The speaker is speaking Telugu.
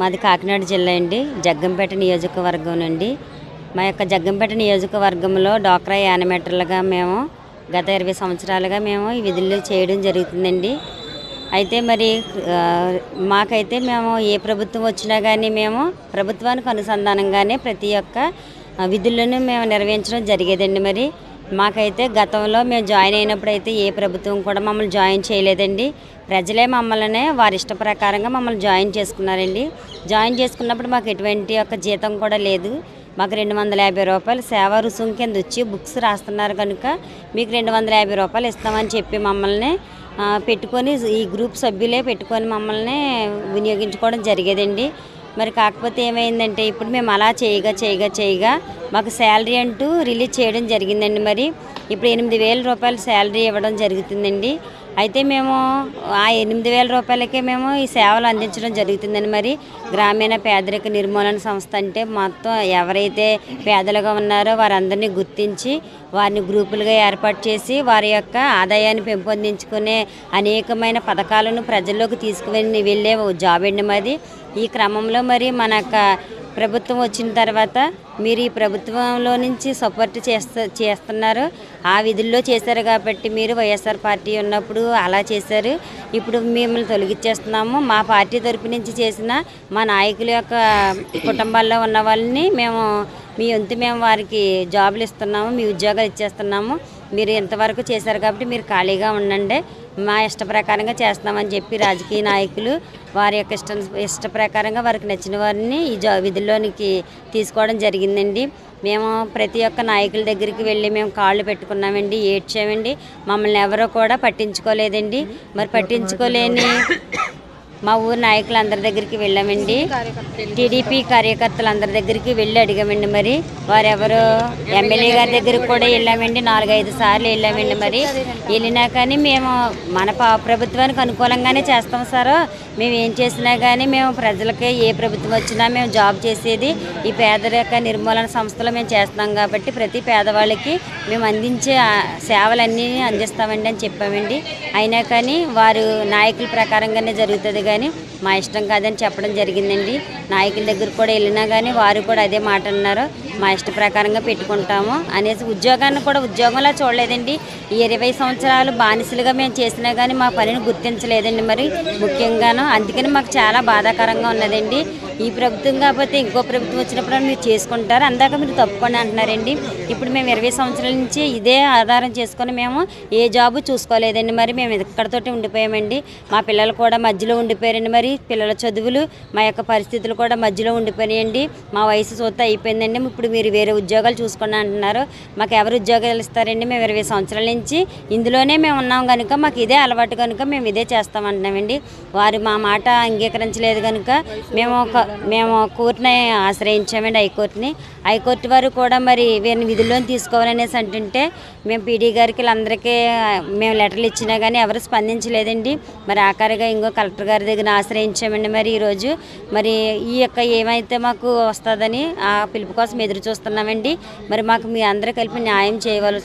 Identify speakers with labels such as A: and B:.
A: మాది కాకినాడ జిల్లా అండి. జగ్గంపేట నియోజకవర్గం నుండి. మా యొక్క జగ్గంపేట నియోజకవర్గంలో డోక్రా యానిమేటర్లుగా మేము గత ఇరవై సంవత్సరాలుగా మేము ఈ విధులు చేయడం జరుగుతుందండి. అయితే మరి మాకైతే మేము ఏ ప్రభుత్వం వచ్చినా కానీ మేము ప్రభుత్వానికి అనుసంధానంగానే ప్రతి ఒక్క విధులను మేము నిర్వహించడం జరిగేదండి మరి. మాకైతే గతంలో మేము జాయిన్ అయినప్పుడు అయితే ఏ ప్రభుత్వం కూడా మమ్మల్ని జాయిన్ చేయలేదండి. ప్రజలే మమ్మల్ని వారి ఇష్ట ప్రకారంగా మమ్మల్ని జాయిన్ చేసుకున్నారండి. జాయిన్ చేసుకున్నప్పుడు మాకు ఎటువంటి ఒక జీతం కూడా లేదు. మాకు రెండు వందల యాభై రూపాయలు సేవా రుసుం కింద వచ్చి బుక్స్ రాస్తున్నారు కనుక మీకు రెండు వందల యాభై రూపాయలు ఇస్తామని చెప్పి మమ్మల్ని పెట్టుకొని ఈ గ్రూప్ సభ్యులే పెట్టుకొని మమ్మల్ని వినియోగించుకోవడం జరిగేదండి. మరి కాకపోతే ఏమైందంటే ఇప్పుడు మేము అలా చేయగా చేయగా చేయగా మాకు శాలరీ అంటూ రిలీజ్ చేయడం జరిగిందండి మరి. ఇప్పుడు ఎనిమిది వేల రూపాయలు శాలరీ ఇవ్వడం జరుగుతుందండి. అయితే మేము ఆ ఎనిమిది వేల రూపాయలకే మేము ఈ సేవలు అందించడం జరుగుతుందండి మరి. గ్రామీణ పేదరిక నిర్మూలన సంస్థ అంటే మొత్తం ఎవరైతే పేదలుగా ఉన్నారో వారందరినీ గుర్తించి వారిని గ్రూపులుగా ఏర్పాటు చేసి వారి యొక్క ఆదాయాన్ని పెంపొందించుకునే అనేకమైన పథకాలను ప్రజల్లోకి తీసుకువెళ్ళి వెళ్ళే జాబ్ అండి మరి ఈ క్రమంలో మరి మన యొక్క ప్రభుత్వం వచ్చిన తర్వాత మీరు ఈ ప్రభుత్వంలో నుంచి సపోర్ట్ చేస్తూ చేస్తున్నారు. ఆ విధుల్లో చేశారు కాబట్టి మీరు వైఎస్ఆర్ పార్టీ ఉన్నప్పుడు అలా చేశారు. ఇప్పుడు మిమ్మల్ని తొలగించేస్తున్నాము మా పార్టీ తరపు నుంచి చేసిన మా నాయకుల యొక్క కుటుంబాల్లో ఉన్న వాళ్ళని మేము మీ వంతు మేము వారికి జాబులు ఇస్తున్నాము. మీ ఉద్యోగాలు ఇచ్చేస్తున్నాము. మీరు ఇంతవరకు చేశారు కాబట్టి మీరు ఖాళీగా ఉండండి. మా ఇష్ట ప్రకారంగా చేస్తామని చెప్పి రాజకీయ నాయకులు వారి యొక్క ఇష్టం ఇష్ట ప్రకారంగా వారికి నచ్చిన వారిని ఈ జా విధుల్లోనికి తీసుకోవడం జరిగిందండి. మేము ప్రతి ఒక్క నాయకుల దగ్గరికి వెళ్ళి మేము కాళ్ళు పెట్టుకున్నామండి ఏడ్చామండి. మమ్మల్ని ఎవరో కూడా పట్టించుకోలేదండి. మరి పట్టించుకోలేని మా ఊరు నాయకులు అందరి దగ్గరికి వెళ్ళామండి. టీడీపీ కార్యకర్తలు అందరి దగ్గరికి వెళ్ళి అడిగామండి మరి. వారెవరు ఎమ్మెల్యే గారి దగ్గరికి కూడా వెళ్ళామండి. నాలుగైదు సార్లు వెళ్ళామండి మరి. వెళ్ళినా కానీ మేము మన ప్రభుత్వానికి అనుకూలంగానే చేస్తాం సార్. మేము ఏం చేసినా కానీ మేము ప్రజలకి ఏ ప్రభుత్వం వచ్చినా మేము జాబ్ చేసేది ఈ పేదరిక నిర్మూలన సంస్థలో మేము చేస్తున్నాం కాబట్టి ప్రతి పేదవాళ్ళకి మేము అందించే సేవలన్నీ అందిస్తామండి అని చెప్పామండి. అయినా కానీ వారు నాయకుల ప్రకారంగానే జరుగుతుంది కానీ కానీ మా ఇష్టం కాదని చెప్పడం జరిగిందండి. నాయకుల దగ్గర కూడా వెళ్ళినా కానీ వారు కూడా అదే మాట అన్నారు. మా ఇష్ట ప్రకారంగా పెట్టుకుంటాము అనేసి ఉద్యోగాన్ని కూడా ఉద్యోగంలా చూడలేదండి. ఇరవై సంవత్సరాలు బానిసలుగా మేము చేసినా కానీ మా పనిని గుర్తించలేదండి మరి. ముఖ్యంగాను అందుకని మాకు చాలా బాధాకరంగా ఉన్నదండి. ఈ ప్రభుత్వం కాకపోతే ఇంకో ప్రభుత్వం వచ్చినప్పుడు మీరు చేసుకుంటారు. అందాక మీరు తప్పుకొని అంటున్నారండి. ఇప్పుడు మేము ఇరవై సంవత్సరాల నుంచి ఇదే ఆధారం చేసుకొని మేము ఏ జాబు చూసుకోలేదండి. మరి మేము ఇక్కడతోటి ఉండిపోయామండి. మా పిల్లలు కూడా మధ్యలో ఉండిపోయారండి. మరి పిల్లల చదువులు మా యొక్క పరిస్థితులు కూడా మధ్యలో ఉండిపోయాయండి మా వయసు చూత అయిపోయిందండి. ఇప్పుడు మీరు వేరే ఉద్యోగాలు చూసుకోండి అంటున్నారు. మాకు ఎవరు ఉద్యోగాలు ఇస్తారండి? మేము ఇరవై సంవత్సరాల నుంచి ఇందులోనే మేము ఉన్నాం కనుక మాకు ఇదే అలవాటు కనుక మేము ఇదే చేస్తామంటున్నామండి వారు మా మాట అంగీకరించలేదు కనుక మేము ఒక మేము కోర్టుని ఆశ్రయించామండి హైకోర్టుని. హైకోర్టు వారు కూడా మరి వీరిని విధుల్లోని తీసుకోవాలనేసి అంటుంటే మేము పీడీ గారికి వీళ్ళందరికీ మేము లెటర్లు ఇచ్చినా కానీ ఎవరు స్పందించలేదండి. మరి ఆఖరిగా ఇంకో కలెక్టర్ గారి దగ్గర ఆశ్రయించామండి మరి ఈరోజు మరి ఈ యొక్క ఏమైతే మాకు వస్తుందని ఆ పిలుపు కోసం ఎదురు చూస్తున్నామండి. మరి మాకు మీ అందరూ కలిపి న్యాయం చేయవలసి